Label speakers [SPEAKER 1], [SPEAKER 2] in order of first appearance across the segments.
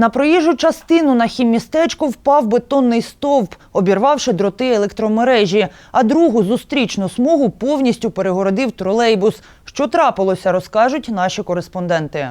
[SPEAKER 1] На проїжджу частину на хіммістечку впав бетонний стовп, обірвавши дроти електромережі, а другу зустрічну смугу повністю перегородив тролейбус. Що трапилося, розкажуть наші кореспонденти.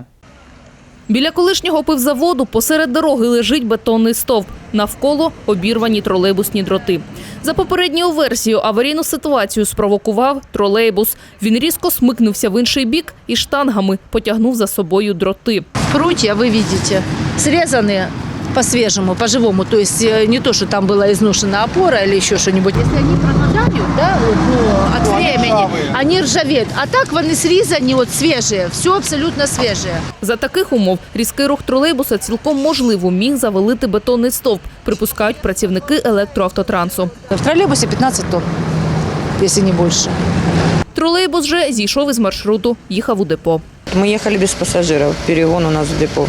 [SPEAKER 2] Біля колишнього пивзаводу посеред дороги лежить бетонний стовп. Навколо обірвані тролейбусні дроти. За попередньою версією аварійну ситуацію спровокував тролейбус. Він різко смикнувся в інший бік і штангами потягнув за собою дроти.
[SPEAKER 3] Прутья, вы видите, срезаны по-свежему, по-живому. То есть э, не то, что там была изношена опора или еще что-нибудь. Если они пропадают, да, вот, ну, от времени, они ржавеют. А так вони срезаны вот свежие, все абсолютно свежее.
[SPEAKER 2] За таких умов різкий рух тролейбуса цілком можливо міг завалити бетонний стовп, припускають працівники електроавтотрансу.
[SPEAKER 3] В троллейбусе 15 тонн, если не больше.
[SPEAKER 2] Тролейбус же зійшов із маршруту, їхав у депо.
[SPEAKER 4] Мы ехали без пассажиров. Перегон у нас в депо.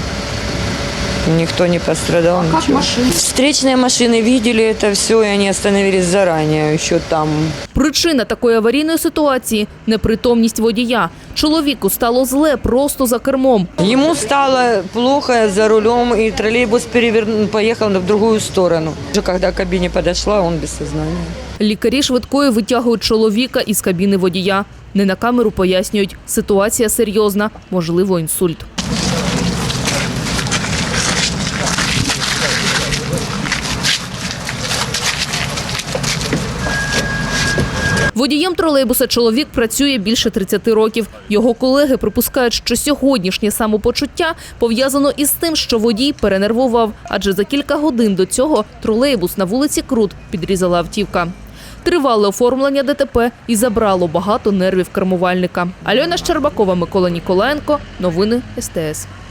[SPEAKER 4] Никто не пострадал. ничего. Встречные машины видели это все, и они остановились заранее, еще там.
[SPEAKER 2] Причина такої аварійної ситуації – непритомність водія. Чоловіку стало зле просто за кермом.
[SPEAKER 4] Ему стало плохо за рулем, и троллейбус перевернул, поехал в другую сторону. Уже когда к кабине подошла, он без сознания.
[SPEAKER 2] Лікарі швидкої витягують чоловіка із кабіни водія. Не на камеру пояснюють – ситуація серйозна, можливо інсульт. Водієм тролейбуса чоловік працює більше 30 років. Його колеги припускають, що сьогоднішнє самопочуття пов'язано із тим, що водій перенервував, адже за кілька годин до цього тролейбус на вулиці Крут підрізала автівка. Тривале оформлення ДТП і забрало багато нервів кермувальника. Альона Щербакова, Микола Ніколаєнко. Новини СТС.